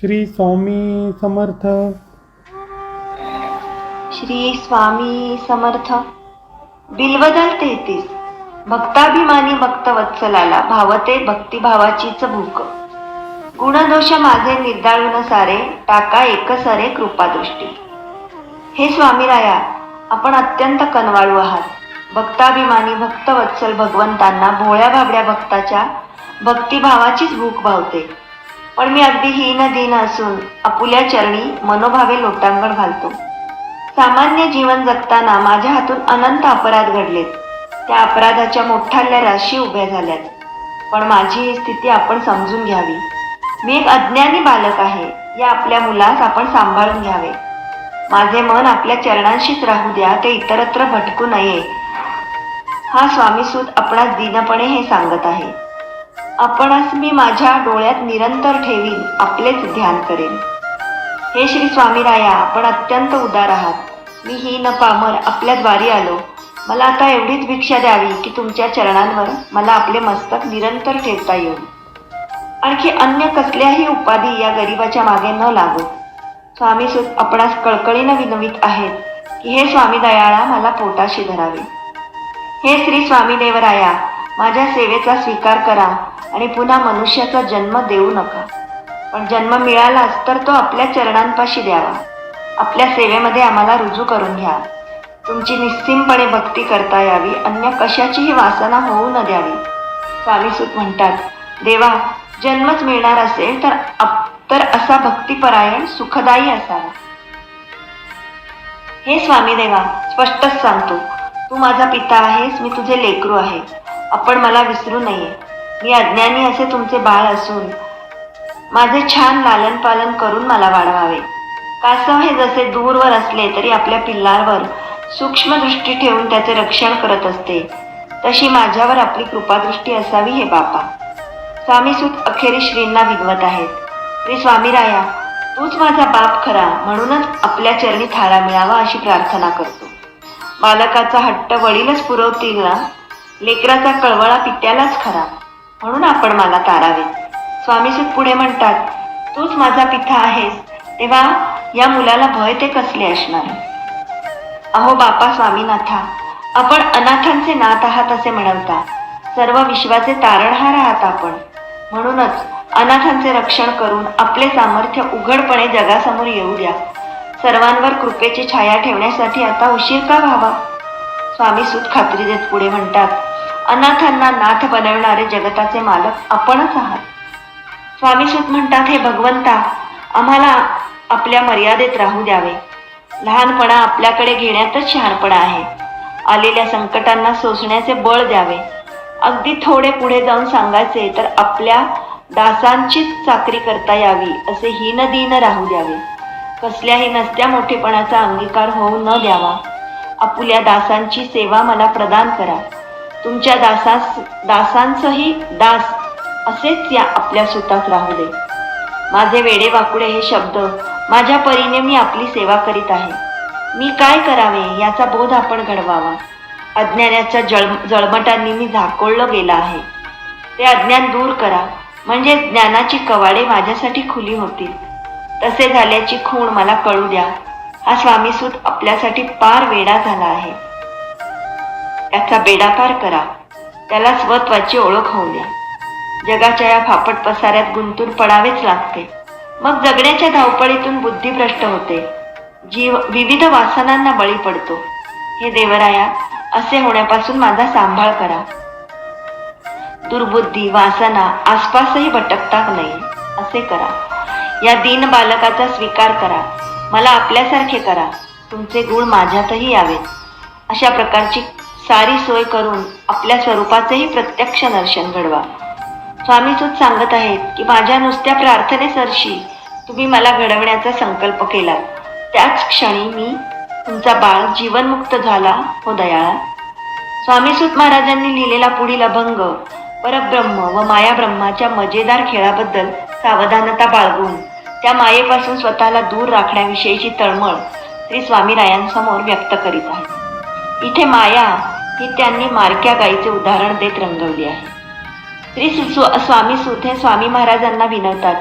श्री स्वामी समर्थ. श्री स्वामी समर्थ. बिलवदल तेहतीस. भक्ताभिमानी भक्तवत्सलाला भावते भक्तिभावाचीच भूक. गुणदोष माझे निर्दाळून सारे टाका एकसरे कृपादृष्टी. हे स्वामीराया आपण अत्यंत कनवाळू आहात. भक्ताभिमानी भक्तवत्सल भगवंतांना भोळ्या भाबड्या भक्ताच्या भक्तिभावाचीच भूक भावते. पण मी अगदी हीन दीन असून आपुल्या चरणी मनोभावे लोटांगण घालतो. सामान्य जीवन जगताना माझ्या हातून अनंत अपराध घडलेत. त्या अपराधाच्या मोठ्या राशी उभ्या झाल्यात. पण माझी ही स्थिती आपण समजून घ्यावी. मी एक अज्ञानी बालक आहे. या आपल्या मुलास आपण सांभाळून घ्यावे. माझे मन आपल्या चरणांशीच राहू द्या ते इतरत्र भटकू नये. हा स्वामीसूत आपणास दीनपणे हे सांगत आहे. आपणास मी माझ्या डोळ्यात निरंतर ठेवीन आपलेच ध्यान करेन. हे श्री स्वामीराया आपण अत्यंत उदार आहात. मी ही न पामर आपल्या द्वारी आलो. मला आता एवढीच भिक्षा द्यावी की तुमच्या चरणांवर मला आपले मस्तक निरंतर ठेवता येईल. आणखी अन्य कसल्याही उपाधी या गरिबाच्या मागे न लागो. स्वामी सुत आपणास कळकळीनं विनवित आहेत की हे स्वामी दयाळा मला पोटाशी धरावे. हे श्री स्वामी देवराया माझ्या सेवेचा स्वीकार करा. आणि पुन्हा मनुष्याचा जन्म देऊ नका. पण जन्म मिळालाच तर तो आपल्या चरणांपाशी द्यावा. आपल्या सेवेमध्ये आम्हाला रुजू करून घ्या. तुमची निस्सिमपणे भक्ती करता यावी. अन्य कशाचीही वासना होऊ न द्यावी. स्वामीसूत म्हणतात देवा जन्मच मिळणार असेल तर अप- तर असा भक्तिपरायण सुखदायी असावा. हे स्वामी देवा स्पष्टच सांगतो. तू माझा पिता आहेस. मी तुझे लेकरू आहे. आपण मला विसरू नये. मी अज्ञानी असे तुमचे बाळ असून माझे छान लालन पालन करून मला वाढवावे. कासव हे जसे दूरवर असले तरी आपल्या पिल्लांवर सूक्ष्म दृष्टी ठेवून त्याचे रक्षण करत असते. तशी माझ्यावर आपली कृपादृष्टी असावी हे बापा. स्वामीसूत अखेरी श्रींना विनवत आहेत. श्री स्वामीराया तूच माझा बाप खरा म्हणूनच आपल्या चरणी थारा मिळावा अशी प्रार्थना करतो. बालकाचा हट्ट वडीलच पुरवतील ना? लेकराचा कळवळा पित्यालाच खरा. म्हणून आपण मला तारावे. स्वामीजी पुढे म्हणतात तूच माझा पिता आहेस तेव्हा या मुलाला भय ते कसले असणार? अहो बापा स्वामीनाथा आपण अनाथांचे नाथ आहात असे म्हणवता सर्व विश्वाचे तारणहार आहात आपण. म्हणूनच अनाथांचे रक्षण करून आपले सामर्थ्य उघडपणे जगासमोर येऊ द्या. सर्वांवर कृपेची छाया ठेवण्यासाठी आता उशीर का व्हावा? स्वामी सूत खात्री देत पुढे म्हणतात अनाथांना नाथ बनवणारे जगताचे मालक आपणच आहात. स्वामी सूत म्हणतात हे भगवंता आम्हाला आपल्या मर्यादेत राहू द्यावे. लहानपणा आपल्याकडे घेण्यातच शहाणपणा आहे. आलेल्या संकटांना सोसण्याचे बळ द्यावे. अगदी थोडे पुढे जाऊन सांगायचे तर आपल्या दासांचीच चाकरी करता यावी असे हीन दीन राहू द्यावे. कसल्याही नसत्या मोठेपणाचा अंगीकार होऊ न द्यावा. आपुल्या दासांची सेवा मला प्रदान करा. तुमच्या दासास दासांचंही दास असेच या आपल्या सुतात राहू दे माझे वेडे वाकुडे हे शब्द माझ्या परीने मी आपली सेवा करीत आहे. मी काय करावे याचा बोध आपण घडवावा. अज्ञानाच्या जळ जळमटांनी मी झाकोळलं गेलं आहे. ते अज्ञान दूर करा. म्हणजे ज्ञानाची कवाडे माझ्यासाठी खुली होतील. तसे झाल्याची खूण मला कळू द्या. हा स्वामीसूत आपल्यासाठी पार वेडा झाला आहे. त्याचा बेडापार करा. त्याला स्वत्वाची ओळख होऊ द्या. जगाच्या या फापट पसाऱ्यात गुंतून पडावेच लागते. मग जगण्याच्या धावपळीतून बुद्धी भ्रष्ट होते. जीव विविध वासनांना बळी पडतो. हे देवराया असे होण्यापासून माझा सांभाळ करा. दुर्बुद्धी वासना आसपासही भटकता नाही. असे करा. या दीन बालकाचा स्वीकार करा. मला आपल्यासारखे करा. तुमचे गुण माझ्यातही यावेत. अशा प्रकारची सारी सोय करून आपल्या स्वरूपाचेही प्रत्यक्ष दर्शन घडवा. स्वामीसूत सांगत आहेत की माझ्या नुसत्या प्रार्थनेसरशी तुम्ही मला घडवण्याचा संकल्प केला त्याच क्षणी मी तुमचा बाळ जीवनमुक्त झाला हो दयाळा. स्वामीसूत महाराजांनी लिहिलेला पुढील अभंग परब्रह्म व मायाब्रह्माच्या मजेदार खेळाबद्दल सावधानता बाळगून त्या मायेपासून स्वतःला दूर राखण्याविषयीची तळमळ श्री स्वामीरायांसमोर व्यक्त करीत आहे. इथे माया ही त्यांनी मारक्या गायीचे उदाहरण देत रंगवली आहे. श्री सु- स्वामी सुथे स्वामी महाराजांना विनवतात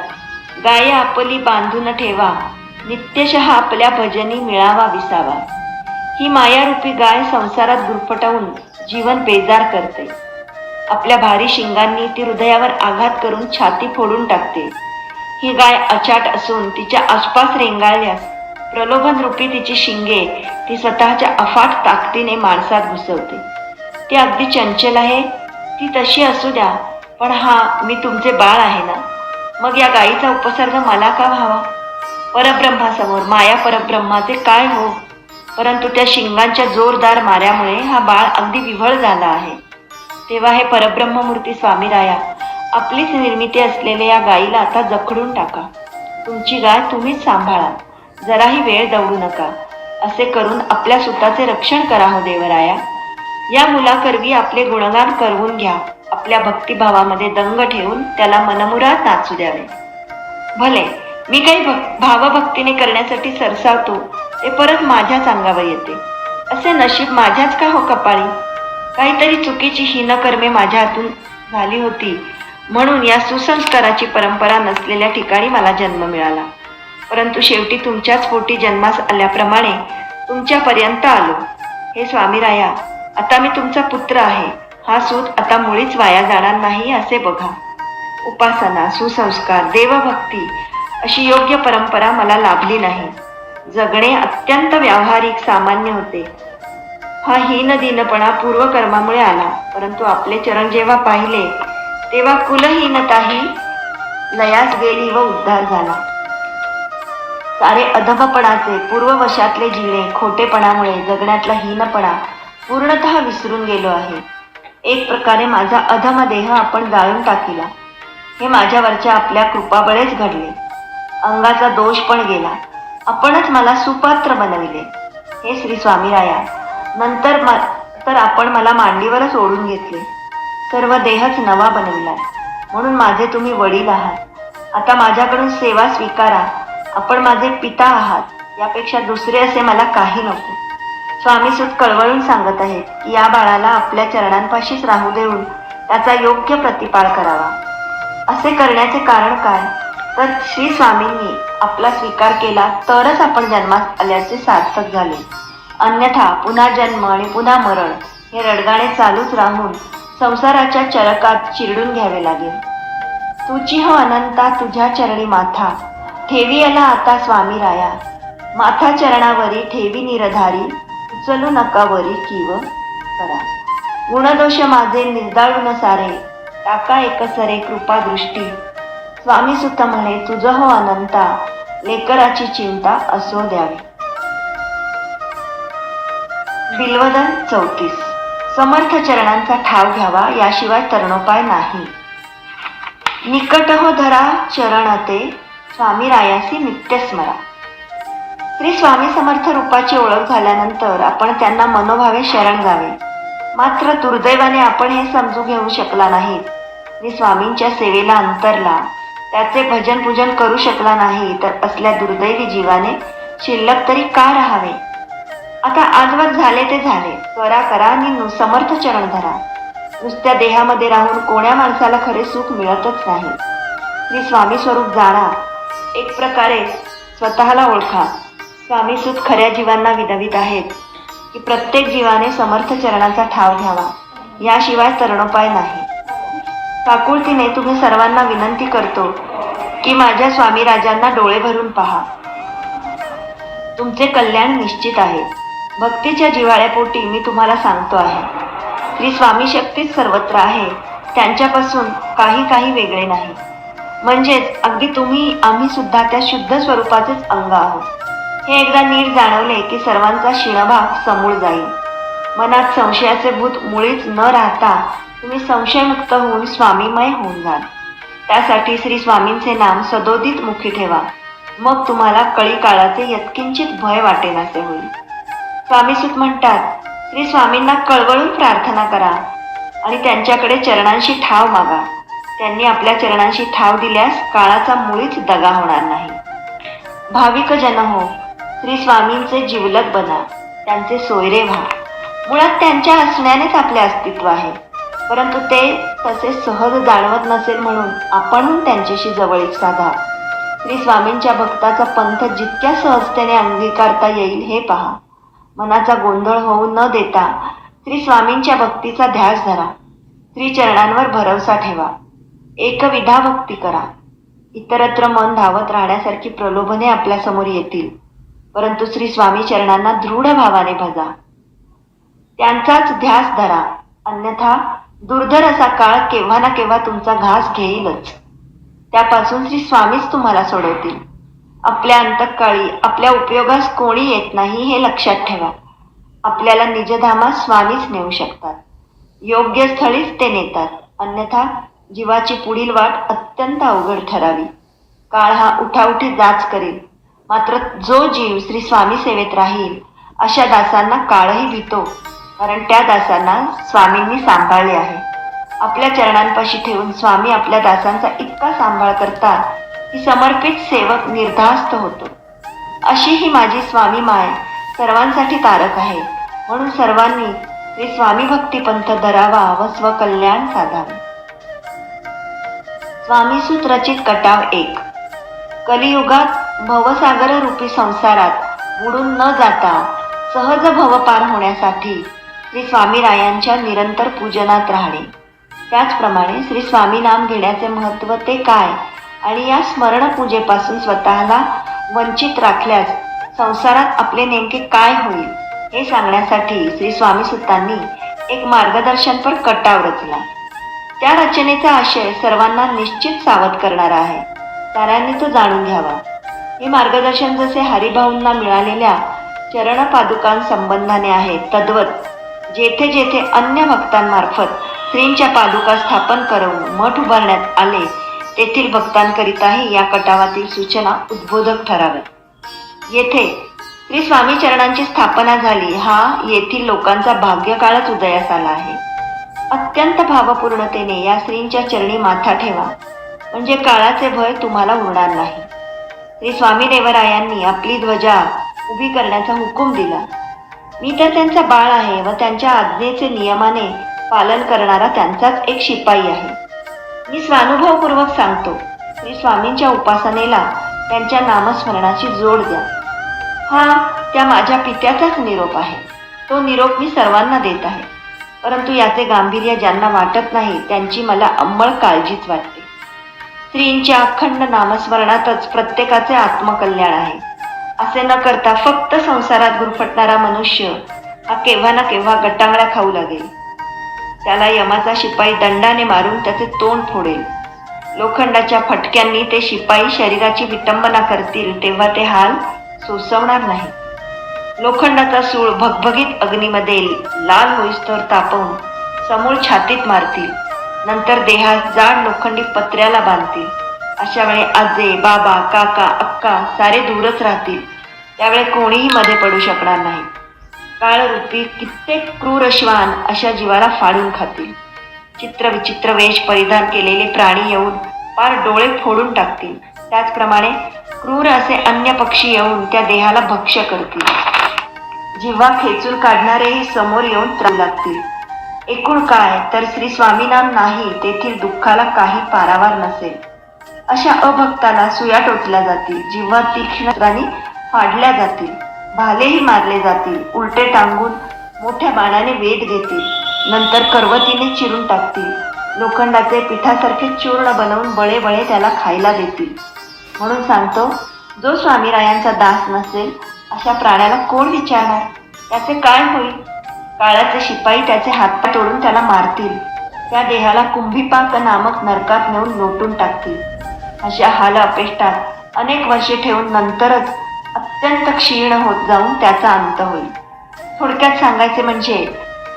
गाय आपली बांधून ठेवा नित्यशः आपल्या भजनी मिळावा विसावा. ही मायारूपी गाय संसारात गुरफटवून जीवन बेजार करते. आपल्या भारी शिंगांनी ती हृदयावर आघात करून छाती फोडून टाकते. ही गाय अचाट असून तिच्या आसपास रेंगाळल्यास प्रलोभन रूपी तिची शिंगे ती स्वतःच्या अफाट ताकदीने माणसात घुसवते. ती अगदी चंचल आहे. ती तशी असू द्या पण हा मी तुमचे बाळ आहे ना? मग या गायीचा उपसर्ग मला का व्हावा? परब्रह्मासमोर माया परब्रह्माचे काय हो? परंतु त्या शिंगांच्या जोरदार माऱ्यामुळे हा बाळ अगदी विव्हळ झाला आहे. तेव्हा हे परब्रह्ममूर्ती स्वामीराया आपलीच निर्मिती असलेल्या या गायीला आता जखडून टाका. तुमची गाय तुम्हीच सांभाळा. जराही वेळ दवडू नका. असे करून आपल्या सुताचे रक्षण करा हो देवराया. या मुलाकरवी आपले गुणगान करवून घ्या. आपल्या भक्तिभावामध्ये दंग ठेवून त्याला मनमुराद नाचू द्यावे. भले मी काही भक् भावभक्तीने करण्यासाठी सरसावतो ते परत माझ्याच अंगावर येते. असे नशीब माझ्याच का हो कपाळी? काहीतरी चुकीची हीनकर्मे माझ्या हातून झाली होती म्हणून या सुसंस्काराची परंपरा नसलेल्या ठिकाणी मला जन्म मिळाला. परंतु शेवटी तुमच्याच पोटी जन्मास आल्याप्रमाणे तुमच्यापर्यंत आलो. हे स्वामीराया आता मी तुमचा पुत्र आहे. हा सूत आता मुळीच वाया जाणार नाही असे बघा. उपासना सुसंस्कार देवभक्ती अशी योग्य परंपरा मला लाभली नाही. जगणे अत्यंत व्यावहारिक सामान्य होते. हा हीन दिनपणा पूर्वकर्मामुळे आला. परंतु आपले चरण जेव्हा पाहिले तेव्हा कुलहीनताही लयास गेली व उद्धार झाला. सारे अधमपणाचे पूर्ववशातले जिणे खोटेपणामुळे जगण्यातला हीनपणा पूर्णतः विसरून गेलो आहे. एक प्रकारे माझा अधम देह आपण जाळून टाकिला. हे माझ्यावरच्या आपल्या कृपाबळेच घडले. अंगाचा दोष पण गेला. आपणच मला सुपात्र बनविले. हे श्री स्वामीराया नंतर म तर आपण मला मांडीवरच ओढून घेतले. सर्व देहच नवा बनविला म्हणून माझे तुम्ही वडील आहात. आता माझ्याकडून सेवा स्वीकारा. आपण माझे पिता आहात. यापेक्षा दुसरे असे मला काही नको. स्वामी सुत कळवळून सांगत आहेत की या बाळाला आपल्या चरणांपाशीच राहू देऊन त्याचा योग्य प्रतिपाळ करावा. असे करण्याचे कारण काय? तर श्री स्वामींनी आपला स्वीकार केला तरच आपण जन्मात आल्याचे सार्थक झाले. अन्यथा पुन्हा जन्म आणि पुन्हा मरण हे रडगाणे चालूच राहून संसाराच्या चरकात चिरडून घ्यावे लागेल. तुझी हो अनंता तुझ्या चरणी माथा. ठेवी आला आता स्वामी राया माथा चरणावरी ठेवी निरधारी उचलू नका वरी किव करा गुणदोष माझे निर्दाळून सारे टाका एकसरे कृपा दृष्टी. स्वामी सुत म्हणे तुझ हो अनंता लेकराची चिंता असो द्यावी. बिल्वदन चौतीस. समर्थ चरणांचा ठाव घ्यावा याशिवाय तरणोपाय नाही. निकट हो धरा चरणते स्वामी रायासी नित्य स्मरा श्री स्वामी समर्थ रूपाची ओळख झाल्यानंतर आपण त्यांना मनोभावे शरण जावे मात्र दुर्दैवाने आपण हे समजू घेऊ शकला नाही. मी स्वामींच्या सेवेला अंतरला. त्याचे भजन पूजन करू शकला नाही तर असल्या दुर्दैवी जीवाने शिल्लक तरी का राहावे? आता आजवर झाले ते झाले. करा करा आणि नु- समर्थ चरण धरा. नुसत्या देहामध्ये राहून कोण्या माणसाला खरे सुख मिळतच नाही. श्री स्वामी स्वरूप जाणा. एक प्रकारे स्वतःला ओळखा. स्वामी सुत खऱ्या जीवांना विदवित आहेत. की प्रत्येक जीवाने समर्थ चरणाचा ठाव घ्यावा. याशिवाय तरणोपाय नाही. काकुळतीने तुम्ही सर्वांना विनंती करतो की माझ्या स्वामी राजांना डोळे भरून पहा. तुमचे कल्याण निश्चित आहे. भक्तीच्या जिव्हाळ्यापोटी मी तुम्हाला सांगतो आहे. श्री स्वामी शक्तीच सर्वत्र आहे. त्यांच्यापासून काही काही वेगळे नाही. म्हणजेच अगदी तुम्ही आम्ही सुद्धा त्या शुद्ध स्वरूपाचेच अंग आहोत. हे एकदा नीट जाणवले की सर्वांचा शिणभाग समूळ जाईल. मनात संशयाचे भूत मुळीच न राहता तुम्ही संशयमुक्त होऊन स्वामीमय होऊन जाल. त्यासाठी श्री स्वामींचे नाम सदोदित मुखी ठेवा. मग तुम्हाला कळी काळाचे यत्किंचित भय वाटेनासे होईल. स्वामीसुत म्हणतात श्री स्वामींना कळवळून प्रार्थना करा आणि त्यांच्याकडे चरणांशी ठाव मागा. त्यांनी आपल्या चरणांशी ठाव दिल्यास काळाचा मुळीच दगा होणार नाही. भाविक जन हो श्री स्वामींचे जिवलग बना त्यांचे सोयरे व्हा. मुळात त्यांच्या असण्यानेच आपले अस्तित्व आहे. परंतु ते तसे सहज जाणवत नसेल म्हणून आपणहून त्यांच्याशी जवळीक साधा. श्री स्वामींच्या भक्ताचा पंथ जितक्या सहजतेने अंगीकारता येईल हे पहा. मनाचा गोंधळ होऊ न देता श्री स्वामींच्या भक्तीचा ध्यास धरा. श्रीचरणांवर भरवसा ठेवा. एकविधा भक्ती करा. इतरत्र मन धावत राहण्यासारखी प्रलोभने आपल्यासमोर येतील. परंतु श्री स्वामी चरणांना दृढ भावाने भजा. त्यांचाच ध्यास धरा. अन्यथा दुर्धर असा काळ केव्हा ना केव्हा तुमचा घास घेईलच. त्यापासून श्री स्वामीच तुम्हाला सोडवतील. आपल्या अंतकाळी आपल्या उपयोगास कोणी येत नाही हे लक्षात ठेवा. आपल्याला निजधामात स्वामीच नेऊ शकतात. योग्य स्थळीच ते नेतात. अन्यथा जीवाची पुढील वाट अत्यंत अवघड ठरावी. काळ हा उठाउठी जाच करेल. मात्र जो जीव श्री स्वामी सेवेत राहील अशा दासांना काळही भीतो कारण त्या दासांना स्वामींनी सांभाळले आहे. आपल्या चरणांपाशी ठेवून स्वामी आपल्या दासांचा इतका सांभाळ करतात की समर्पित सेवक निर्धास्त होतो. अशी ही माझी स्वामी माय सर्वांसाठी तारक आहे. म्हणून सर्वांनी श्री स्वामी भक्तिपंथ धरावा व स्वकल्याण साधावे. स्वामीसूत्राची कटाव एक. कलियुगात भवसागर रूपी संसारात बुडून न जाता सहज भवपार होण्यासाठी श्री स्वामीरायांच्या निरंतर पूजनात राहणे. त्याचप्रमाणे श्री स्वामी नाम घेण्याचे महत्त्व ते काय आणि या स्मरण पूजेपासून स्वतःला वंचित राखल्यास संसारात आपले नेमके काय होईल हे सांगण्यासाठी श्री स्वामी सुतांनी एक मार्गदर्शनपर कटाव रचला. त्या रचनेचा आशय सर्वांना निश्चित सावध करणारा आहे. ताऱ्यांनी तो जाणून घ्यावा. हे मार्गदर्शन जसे हरिभाऊंना मिळालेल्या चरण पादुकांसंबंधाने आहे तद्वत जेथे जेथे अन्य भक्तांमार्फत श्रींच्या पादुका स्थापन करून मठ उभारण्यात आले तेथील भक्तांकरिताही या कटावातील सूचना उद्बोधक ठराव्यात. येथे श्री स्वामी चरणांची स्थापना झाली हा येथील लोकांचा भाग्यकाळच उदयास आला आहे. अत्यंत भावपूर्णतेने या स्त्रींच्या चरणी माथा ठेवा. म्हणजे काळाचे भय तुम्हाला उरणार नाही. श्री स्वामी देवरायांनी आपली ध्वजा उभी करण्याचा हुकूम दिला. मी तर त्यांचा बाळ आहे व त्यांच्या आज्ञेचे नियमाने पालन करणारा त्यांचाच एक शिपाई आहे. मी स्वानुभवपूर्वक सांगतो श्री स्वामींच्या उपासनेला त्यांच्या नामस्मरणाची जोड द्या. हा त्या माझ्या पित्याचाच निरोप आहे. तो निरोप मी सर्वांना देत आहे. परंतु याचे गांभीर्य ज्यांना वाटत नाही त्यांची मला अंमळ काळजीच वाटते. स्त्रींच्या अखंड नामस्मरणातच प्रत्येकाचे आत्मकल्याण आहे. असे न करता फक्त संसारात गुरफटणारा मनुष्य हा केव्हा ना केव्हा गटांगळा खाऊ लागेल. त्याला यमाचा शिपाई दंडाने मारून त्याचे तोंड फोडेल. लोखंडाच्या फटक्यांनी ते शिपाई शरीराची विटंबना करतील तेव्हा ते हाल सोसवणार नाही. लोखंडाचा सूळ भगभगीत अग्नीमध्ये लाल होईस्तोर तापवून समूळ छातीत मारतील. नंतर देहात जाड लोखंडी पत्र्याला बांधतील. अशा वेळी आजे बाबा काका अक्का सारे दूरच राहतील. त्यावेळी कोणीही मध्ये पडू शकणार नाही. काळरूपी कित्येक क्रूर श्वान अशा जीवाला फाडून खातील. चित्र विचित्र वेश परिधान केलेले प्राणी येऊन पार डोळे फोडून टाकतील. त्याचप्रमाणे क्रूर असे अन्य पक्षी येऊन त्या देहाला भक्ष्य करतील. जिव्हा खेचून काढणारेही समोर येऊन त्राऊ लागतील. एकूण काय? तर श्री स्वामीनाम नाही तेथील दुःखाला काही पारावार नसेल. अशा अभक्ताला सुया टोचल्या जातील जिव्हा तीक्ष्ण फाडल्या जातील भालेही मारले जातील उलटे टांगून मोठ्या बाणाने वेध घेतील नंतर करवतीने चिरून टाकतील लोखंडाचे पिठासारखे चूर्ण बनवून बळे बळे त्याला खायला देतील. म्हणून सांगतो जो स्वामीरायांचा दास नसेल अशा प्राण्याला कोण विचारणार? त्याचे काय होईल? काळाचे शिपाई त्याचे हात तोडून त्याला मारतील. त्या देहाला कुंभीपाक नामक नरकात नेऊन लोटून टाकतील. अशा हाल अपेष्टात अनेक वर्षे ठेवून नंतरच अत्यंत क्षीण होत जाऊन त्याचा अंत होईल. थोडक्यात सांगायचे म्हणजे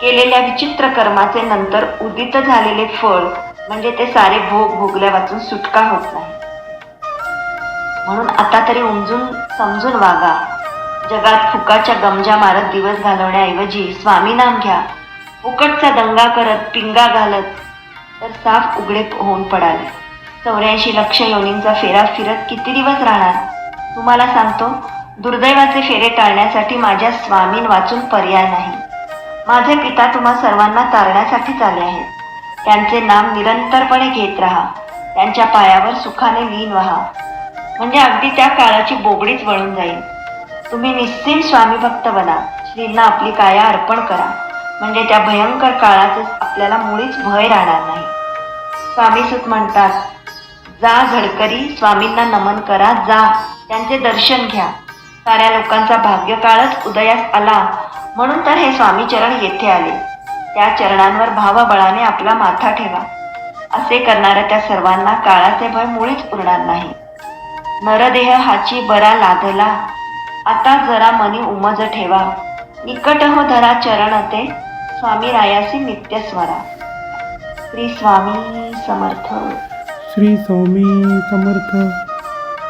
केलेल्या विचित्र कर्माचे नंतर उदित झालेले फळ म्हणजे ते सारे भोग भोगल्या वाचून सुटका होत नाही. म्हणून आता तरी उमजून समजून वागा. जगात फुकाच्या गमजा मारत दिवस घालवण्याऐवजी स्वामी नाम घ्या. फुकटचा दंगा करत पिंगा घालत तर साफ उघडे होऊन पडाल. चौऱ्याऐंशी लक्ष योनींचा फेरा फिरत किती दिवस राहणार? तुम्हाला सांगतो दुर्दैवाचे फेरे टाळण्यासाठी माझ्या स्वामीन वाचून पर्याय नाही. माझे पिता तुम्हा सर्वांना तारण्यासाठीच आले आहेत. त्यांचे नाम निरंतरपणे घेत राहा. त्यांच्या पायावर सुखाने लीन व्हा. म्हणजे अगदी त्या काळाची बोबडीच वळून जाईल. तुम्ही निश्चित स्वामी भक्त बना. श्रींना आपली काया अर्पण करा. म्हणजे त्या भयंकर काळातच आपल्याला मुळीच भय राहणार नाही. स्वामी सुत म्हणतात जा झडकरी स्वामींना नमन करा जा. त्यांचे दर्शन घ्या. साऱ्या लोकांचा भाग्यकाळच उदयास आला. म्हणून तर हे स्वामी चरण येथे आले. त्या चरणांवर भावबळाने आपला माथा ठेवा. असे करणाऱ्या त्या सर्वांना काळाचे भय मुळीच उरणार नाही. नरदेह हाची बरा लादला. आता जरा मनी उमज ठेवा. निकट हो धरा चरण ते. स्वामी रायासी नित्य स्वरा श्री स्वामी समर्थ. श्री स्वामी समर्थ.